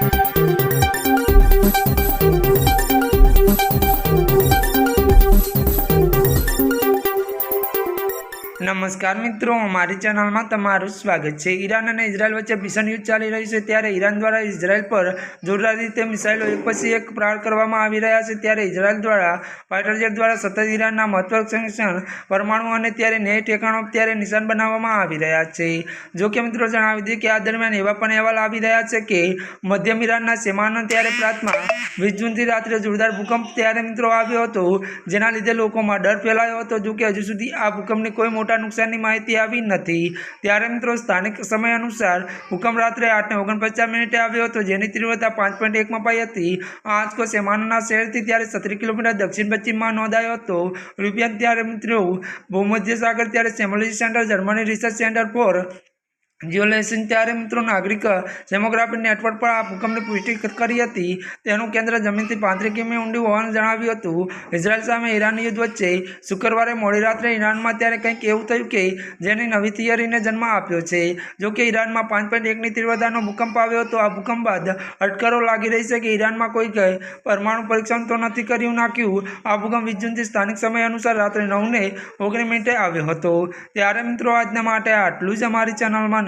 Thank you. નમસ્કાર મિત્રો, અમારી ચેનલમાં તમારું સ્વાગત છે. ઈરાન અને ઇઝરાયલ વચ્ચે ભીષણ યુદ્ધ ચાલી રહ્યું છે. ત્યારે ઈરાન દ્વારા ઇઝરાયલ પર જોરદાર રીતે મિસાઇલો એક પછી એક પ્રહાર કરવામાં આવી રહ્યા છે. ત્યારે ઇઝરાયલ દ્વારા ફાઇટર જેટ દ્વારા સતત ઈરાનના મહત્વાકાંક્ષી પરમાણુ અને ત્યારે નેય ઠેકાણો ત્યારે નિશાન બનાવવામાં આવી રહ્યા છે. જો કે મિત્રો, જણાવી દઈએ કે આ દરમિયાન એવા પણ અહેવાલ આવી રહ્યા છે કે મધ્યમ ઈરાનના સેમાનો ત્યારે પ્રાંતમાં વીસ જૂનથી રાત્રે જોરદાર ભૂકંપ ત્યારે મિત્રો આવ્યો હતો, જેના લીધે લોકોમાં ડર ફેલાયો હતો. જો કે હજુ સુધી આ ભૂકંપની કોઈ મોટા નુકસાનની માહિતી આવી નથી. ત્યારે મિત્રો, સ્થાનિક સમય અનુસાર ભૂકંપ રાત્રે આઠને ઓગણપચાસ મિનિટે આવ્યો હતો, જેની તીવ્રતા પાંચ પોઈન્ટ એક મપાઈ હતી. આંચકો સેમાનના શહેરથી ત્યારે સત્તર કિલોમીટર દક્ષિણ પશ્ચિમમાં નોંધાયો હતો. રૂપિયા ત્યારે મિત્રો ભૂમધ્ય સાગર ત્યારે seismology centre, Germany research centre for જીઓલેશન ત્યારે મિત્રો નાગરિક સેમોગ્રાફી નેટવર્ક પર આ ભૂકંપની પુષ્ટિ કરી હતી. તેનું કેન્દ્ર જમીનથી પાંત્રીસ કિમી ઊંડી હોવાનું જણાવ્યું હતું. ઇઝરાયલ સામે ઈરાન યુદ્ધ વચ્ચે શુક્રવારે મોડી રાત્રે ઈરાનમાં ત્યારે કંઈક એવું થયું કે જેની નવી થિયરીને જન્મ આપ્યો છે. જો કે ઈરાનમાં પાંચ પોઈન્ટ એકની તીવ્રતાનો ભૂકંપ આવ્યો હતો આ ભૂકંપ બાદ અટકળો લાગી રહી છે કે ઈરાનમાં કોઈ પરમાણુ પરીક્ષણ તો નથી કર્યું નાખ્યું. આ ભૂકંપ વીસ જૂનથી સ્થાનિક સમય અનુસાર રાત્રે નવને ઓગણીસ મિનિટે આવ્યો હતો. ત્યારે મિત્રો આજના માટે આટલું જ અમારી ચેનલમાં